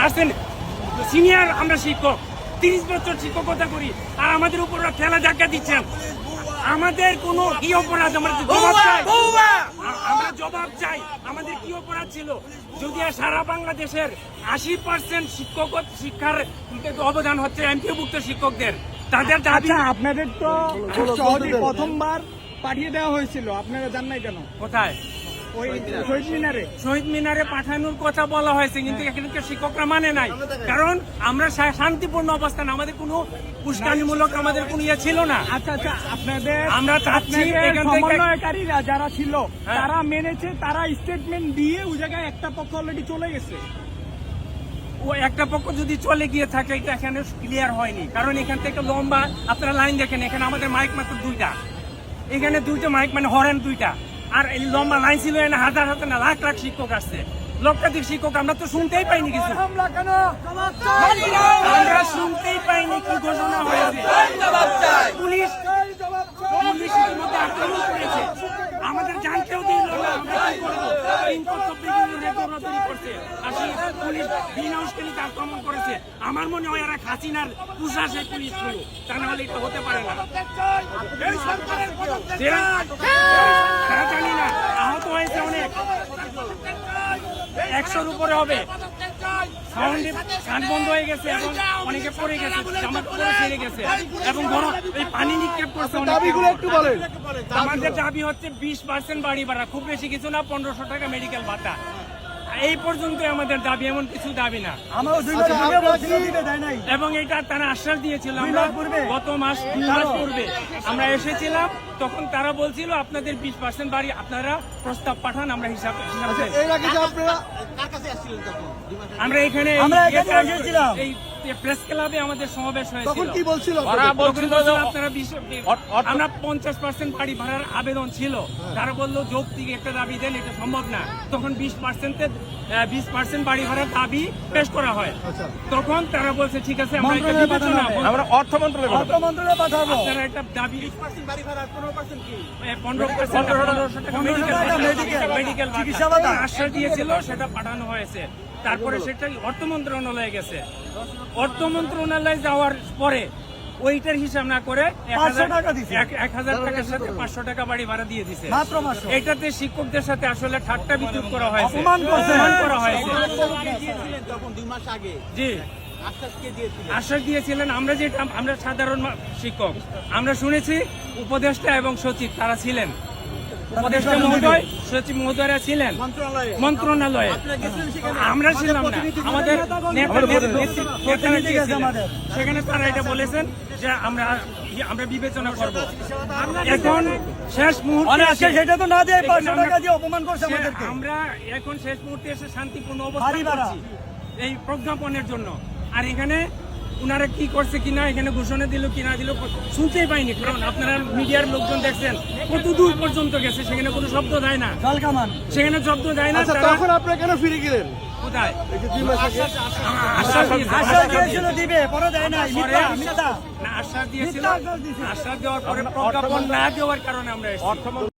আসছেন সিনিয়র আমরা শিক্ষক তিরিশ বছর শিক্ষকতা করি আর আমাদের উপর ওরা ঠেলা ধাক্কা দিচ্ছেন আমাদের কোনো কি অপরাধ আমরা জবাব চাই আমরা জবাব চাই আমাদের কি অপরাধ ছিল যদি সারা বাংলাদেশের আশি পার্সেন্ট শিক্ষক শিক্ষার অবদান হচ্ছে এমপিভুক্ত শিক্ষকদের তাদের দাবি আচ্ছা আপনাদের তো প্রথমবার পাঠিয়ে দেওয়া হয়েছিল আপনারা জান নাই কেন কোথায় শহীদ মিনারে। শহীদ মিনারে। পাঠানোর কথা বলা হয়েছে কিন্তু এখানকার শিক্ষকরা মানে নাই। কারণ আমরা শান্তিপূর্ণ অবস্থান আমাদের কোনো উস্কানিমূলক আমাদের কোনো ইয়ে ছিল না। আচ্ছা আচ্ছা আপনাদের আমরা চাচ্ছি সমন্বয়কারীরা যারা ছিল হ্যাঁ। তারা মেনেছে তারা স্টেটমেন্ট দিয়ে ওই জায়গায় একটা পক্ষ অলরেডি চলে গেছে। ও একটা পক্ষ যদি চলে গিয়ে থাকে এটা এখানে ক্লিয়ার হয়নি। কারণ এখান থেকে লম্বা আপনারা লাইন দেখেন এখানে আমাদের মাইক মাত্র দুইটা। এখানে দুইটা মাইক মানে হরেন দুইটা। আর এই লম্বা লাইন ছিল না হাজার হাজার না লাখ লাখ শিক্ষক আসছে লক্ষাধিক শিক্ষক আমরা তো শুনতেই পাইনি কিছু আমরা শুনতেই পাইনি কি ঘোষণা হয়েছে পুলিশ পুলিশ ইতিমধ্যে আক্রমণ করেছে আমাদের জানতেও দিল না আমরা কি করব তিন কর্তব্য দৌড়াদৌড়ি করছে। সেই পুলিশ বিনা উস্কানিতে আক্রমণ করেছে। আমার মনে হয় এরা সেই ছিল তা এটা হতে পারে না। তারা জানি না আহত হয়েছে অনেক। একশোর উপরে হবে। সাউন্ডে গান বন্ধ হয়ে গেছে এবং অনেকে পড়ে গেছে জামা পরে ছেড়ে গেছে। এবং এই পানি নিক্ষেপ করছে দাবিগুলো একটু বলেন। আমাদের দাবি হচ্ছে বিশ পার্সেন্ট বাড়ি ভাড়া খুব বেশি কিছু না পনেরোশো টাকা মেডিকেল ভাতা। এই পর্যন্ত আমাদের দাবি এমন কিছু দাবি না। এবং এটা তারা আশ্বাস দিয়েছিল আমরা গত মাস দুই মাস পূর্বে আমরা এসেছিলাম তখন তারা বলছিল আপনাদের বিশ পার্সেন্ট বাড়ি আপনারা প্রস্তাব পাঠান আমরা হিসাব আপনারা আমরা এখানে আমরা এখানে এসেছিলাম। প্রেস ক্লাবে আমাদের সমাবেশ হয়েছিল। তখন কি বলছিল? আপনারা আমরা পঞ্চাশ পার্সেন্ট বাড়ি ভাড়ার আবেদন ছিল। তারা বলল যৌক্তিক একটা দাবি দেন এটা সম্ভব না। তখন বিশ পার্সেন্টের বিশ পার্সেন্ট বাড়ি ভাড়ার দাবি পেশ করা হয়। তখন তারা বলছে ঠিক আছে আমরা এটা বিবেচনা আমরা অর্থ মন্ত্রণালয় অর্থ মন্ত্রণালয়ে পাঠাবো। আপনারা একটা দাবি পনেরো পার্সেন্ট মেডিকেল মেডিকেল চিকিৎসা ভাতা। আশ্বাস দিয়েছিল সেটা পাঠানো হয়েছে। তারপরে সেটা অর্থ মন্ত্রণালয়ে গেছে। অর্থ মন্ত্রণালয়ে যাওয়ার পরে ওইটার হিসাব না করে এক হাজার- টাকার সাথে পাঁচশো টাকা বাড়ি ভাড়া দিয়ে দিছে। এটাতে শিক্ষকদের সাথে আসলে ঠাট্টা বিদ্যুৎ করা হয়েছে। করা জি। আশ্বাস দিয়েছিলেন আমরা যে আমরা সাধারণ শিক্ষক। আমরা শুনেছি উপদেষ্টা এবং সচিব তারা ছিলেন। উপদেষ্টা মহোদয় সচিব মহোদয়রা ছিলেন। মন্ত্রণালয়ে। আমরা ছিলাম না। আমাদের। সেখানে তারা এটা বলেছেন যে আমরা আমরা বিবেচনা করব। এখন শেষ মুহূর্তে এসে- সেটা তো না দিয়ে পাঁচশো টাকা দিয়ে অপমান করছে আমরা এখন শেষ মুহূর্তে এসে শান্তিপূর্ণ। করছি এই প্রজ্ঞাপনের জন্য। আর এখানে উনারা কি করছে কিনা এখানে ঘোষণা দিল কিনা দিল শুনতেই পাইনি। কারণ আপনারা মিডিয়ার লোকজন দেখছেন কত দূর পর্যন্ত গেছে সেখানে কোনো শব্দ দেয় না। জলকামান সেখানে শব্দ দেয় না আচ্ছা তখন আপনারা কেন ফিরে গেলেন? কোথায়? আশ্বাস দিয়েছে, আশ্বাস আশ্বাস দিয়েছিল দিবে পরে দেয় নাই মিথ্যা মিথ্যা। না আশ্বাস দিয়েছিল। আশ্বাস দেওয়ার পরে প্রজ্ঞাপন না দেওয়ার কারণে আমরা